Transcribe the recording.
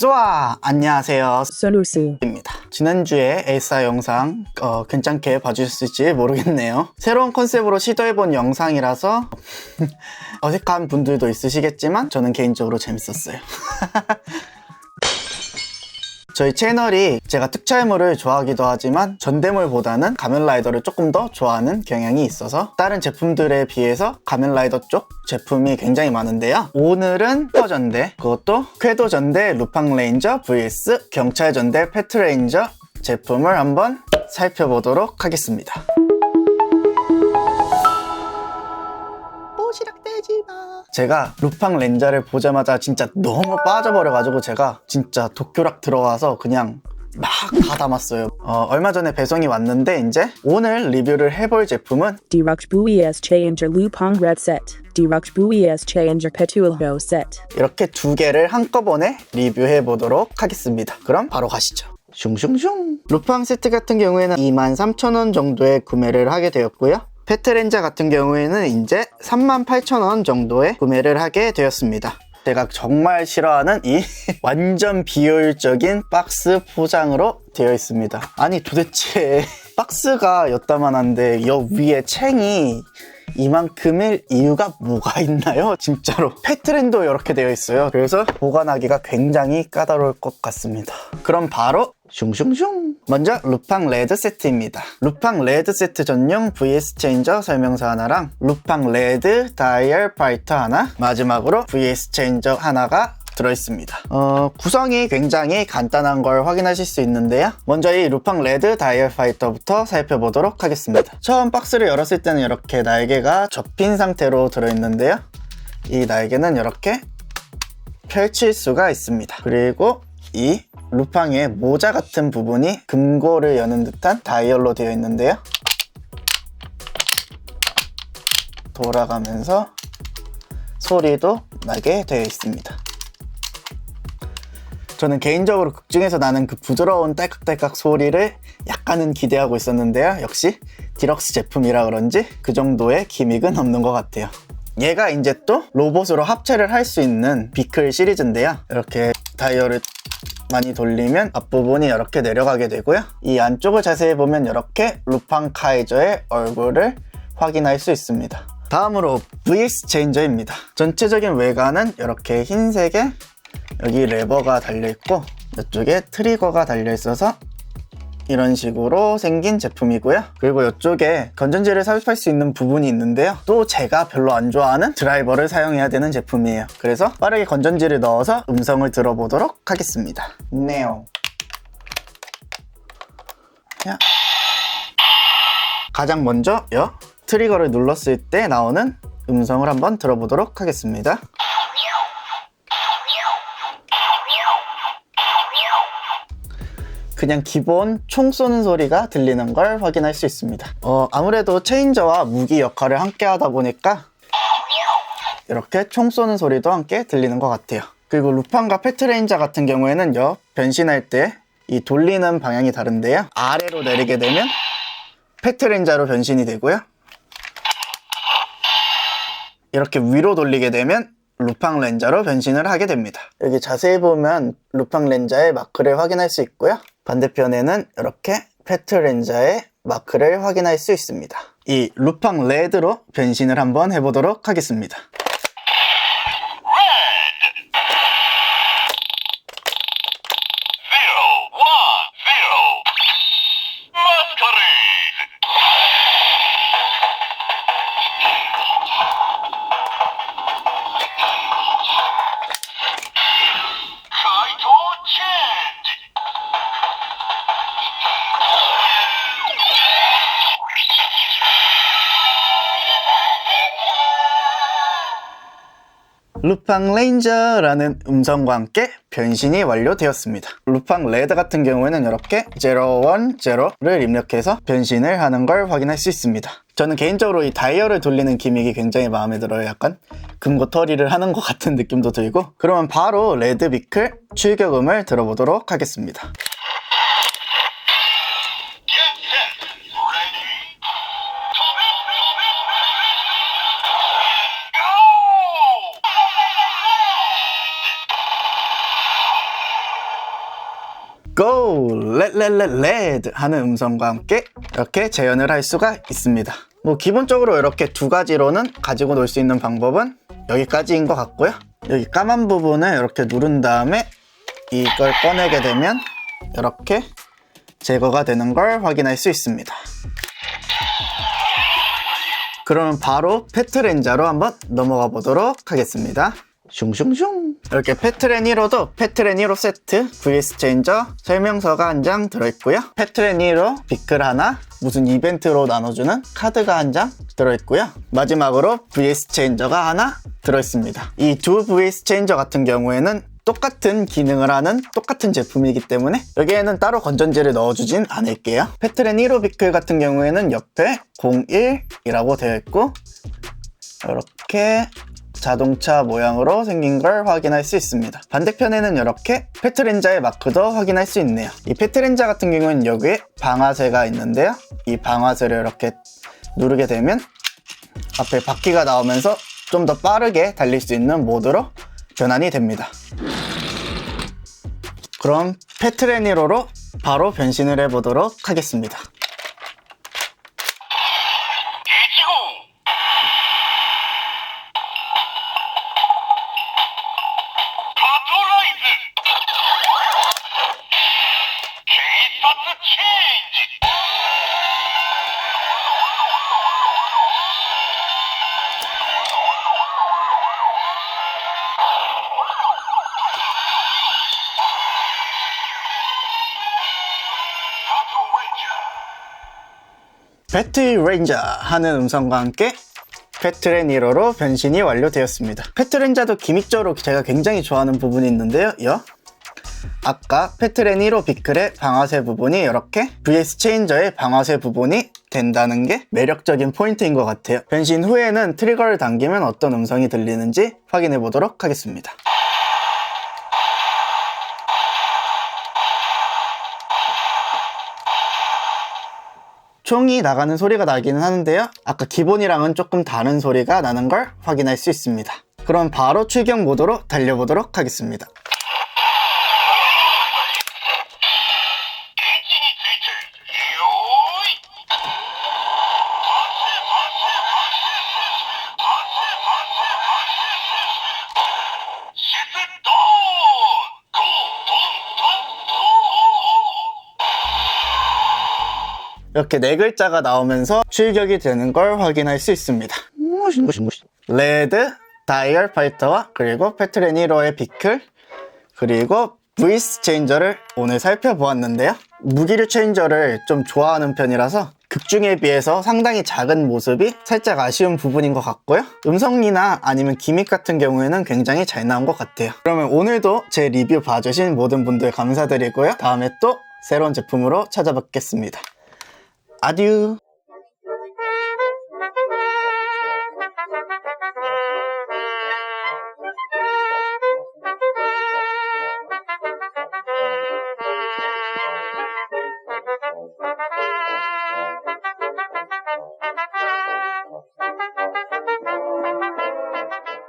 쏘아! 안녕하세요. Solusu. 입니다. 지난주에 에이사 영상 어, 괜찮게 봐주셨을지 모르겠네요. 새로운 컨셉으로 시도해본 영상이라서 어색한 분들도 있으시겠지만 저는 개인적으로 재밌었어요. 저희 채널이 제가 특촬물을 좋아하기도 하지만 전대물보다는 가면라이더를 조금 더 좋아하는 경향이 있어서 다른 제품들에 비해서 가면라이더 쪽 제품이 굉장히 많은데요. 오늘은 슈퍼전대, 그것도 쾌도전대 루팡레인저 vs 경찰전대 페트레인저 제품을 한번 살펴보도록 하겠습니다. 제가 루팡 렌자를 보자마자 진짜 너무 빠져버려가지고 제가 진짜 독교락 들어가서 그냥 막 다 담았어요. 어, 얼마 전에 배송이 왔는데 이제 오늘 리뷰를 해볼 제품은 Direct Buies Changer Lupong Red Set. Direct Buies Changer Petulho Set. 이렇게 두 개를 한꺼번에 리뷰해 보도록 하겠습니다. 그럼 바로 가시죠. 슝슝슝. 루팡 세트 같은 경우에는 23,000원 정도에 구매를 하게 되었고요. 페트렌자 같은 경우에는 이제 38,000원 정도에 구매를 하게 되었습니다. 제가 정말 싫어하는 이 완전 비효율적인 박스 포장으로 되어 있습니다. 아니 도대체 박스가 여따만한데 여 위에 챙이 이만큼일 이유가 뭐가 있나요? 진짜로 페트렌도 이렇게 되어 있어요. 그래서 보관하기가 굉장히 까다로울 것 같습니다. 그럼 바로 슝슝슝 먼저 루팡 레드 세트입니다. 루팡 레드 세트 전용 VS 체인저 설명서 하나랑 루팡 레드 다이얼 파이터 하나 마지막으로 VS 체인저 하나가 들어있습니다. 어, 구성이 굉장히 간단한 걸 확인하실 수 있는데요. 먼저 이 루팡 레드 다이얼 파이터부터 살펴보도록 하겠습니다. 처음 박스를 열었을 때는 이렇게 날개가 접힌 상태로 들어있는데요. 이 날개는 이렇게 펼칠 수가 있습니다. 그리고 이 루팡의 모자 같은 부분이 금고를 여는 듯한 다이얼로 되어 있는데요. 돌아가면서 소리도 나게 되어 있습니다. 저는 개인적으로 극 중에서 나는 그 부드러운 딸깍딸깍 소리를 약간은 기대하고 있었는데요. 역시 디럭스 제품이라 그런지 그 정도의 기믹은 없는 것 같아요. 얘가 이제 또 로봇으로 합체를 할 수 있는 비클 시리즈인데요. 이렇게 다이얼을 많이 돌리면 앞부분이 이렇게 내려가게 되고요. 이 안쪽을 자세히 보면 이렇게 루팡 카이저의 얼굴을 확인할 수 있습니다. 다음으로 VS 체인저입니다. 전체적인 외관은 이렇게 흰색에 여기 레버가 달려있고 이쪽에 트리거가 달려있어서 이런 식으로 생긴 제품이고요. 그리고 이쪽에 건전지를 삽입할 수 있는 부분이 있는데요. 또 제가 별로 안 좋아하는 드라이버를 사용해야 되는 제품이에요. 그래서 빠르게 건전지를 넣어서 음성을 들어보도록 하겠습니다. 네오. 야. 가장 먼저 요 트리거를 눌렀을 때 나오는 음성을 한번 들어보도록 하겠습니다. 그냥 기본 총 쏘는 소리가 들리는 걸 확인할 수 있습니다. 어, 아무래도 체인저와 무기 역할을 함께 하다 보니까 이렇게 총 쏘는 소리도 함께 들리는 것 같아요. 그리고 루팡과 페트레인저 같은 경우에는 요 변신할 때 이 돌리는 방향이 다른데요. 아래로 내리게 되면 페트레인저로 변신이 되고요. 이렇게 위로 돌리게 되면 루팡 렌자로 변신을 하게 됩니다. 여기 자세히 보면 루팡 렌자의 마크를 확인할 수 있고요. 반대편에는 이렇게 페트 렌자의 마크를 확인할 수 있습니다. 이 루팡 레드로 변신을 한번 해보도록 하겠습니다. 루팡 레인저라는 음성과 함께 변신이 완료되었습니다. 루팡 레드 같은 경우에는 이렇게 010를 입력해서 변신을 하는 걸 확인할 수 있습니다. 저는 개인적으로 이 다이얼을 돌리는 기믹이 굉장히 마음에 들어요. 약간 금고터리를 하는 것 같은 느낌도 들고 그러면 바로 레드 비클 출격음을 들어보도록 하겠습니다. Let 하는 음성과 함께 이렇게 재현을 할 수가 있습니다. 뭐 기본적으로 이렇게 두 가지로는 가지고 놀 수 있는 방법은 여기까지인 것 같고요. 여기 까만 부분을 이렇게 누른 다음에 이걸 꺼내게 되면 이렇게 제거가 되는 걸 확인할 수 있습니다. 그러면 바로 페트렌자로 한번 넘어가 보도록 하겠습니다. 슝슝슝. 이렇게 페트렌 1호도 페트렌 1호 세트 VS 체인저 설명서가 한 장 들어있고요. 페트렌 1호 비클 하나 무슨 이벤트로 나눠주는 카드가 한 장 들어있고요. 마지막으로 VS 체인저가 하나 들어있습니다. 이 두 VS 체인저 같은 경우에는 똑같은 기능을 하는 똑같은 제품이기 때문에 여기에는 따로 건전지를 넣어주진 않을게요. 페트렌 1호 비클 같은 경우에는 옆에 01이라고 되어 있고 이렇게 자동차 모양으로 생긴 걸 확인할 수 있습니다. 반대편에는 이렇게 페트렌자의 마크도 확인할 수 있네요. 이 페트렌자 같은 경우는 여기에 방아쇠가 있는데요. 이 방아쇠를 이렇게 누르게 되면 앞에 바퀴가 나오면서 좀 더 빠르게 달릴 수 있는 모드로 변환이 됩니다. 그럼 페트레니로로 바로 변신을 해보도록 하겠습니다. 파토레인저 패트레인저 하는 음성과 함께 패트레니로로 변신이 완료되었습니다. 패트레인저도 기믹적으로 제가 굉장히 좋아하는 부분이 있는데요. 요. 아까 패트레니로 비클의 방아쇠 부분이 이렇게 VS 체인저의 방아쇠 부분이 된다는 게 매력적인 포인트인 것 같아요. 변신 후에는 트리거를 당기면 어떤 음성이 들리는지 확인해 보도록 하겠습니다. 총이 나가는 소리가 나기는 하는데요. 아까 기본이랑은 조금 다른 소리가 나는 걸 확인할 수 있습니다. 그럼 바로 출격 모드로 달려보도록 하겠습니다. 이렇게 네 글자가 나오면서 출격이 되는 걸 확인할 수 있습니다. 레드, 다이얼 파이터와 그리고 페트레니로의 비클 그리고 브이스 체인저를 오늘 살펴보았는데요. 무기류 체인저를 좀 좋아하는 편이라서 극중에 비해서 상당히 작은 모습이 살짝 아쉬운 부분인 것 같고요. 음성이나 아니면 기믹 같은 경우에는 굉장히 잘 나온 것 같아요. 그러면 오늘도 제 리뷰 봐주신 모든 분들 감사드리고요. 다음에 또 새로운 제품으로 찾아뵙겠습니다. 아듀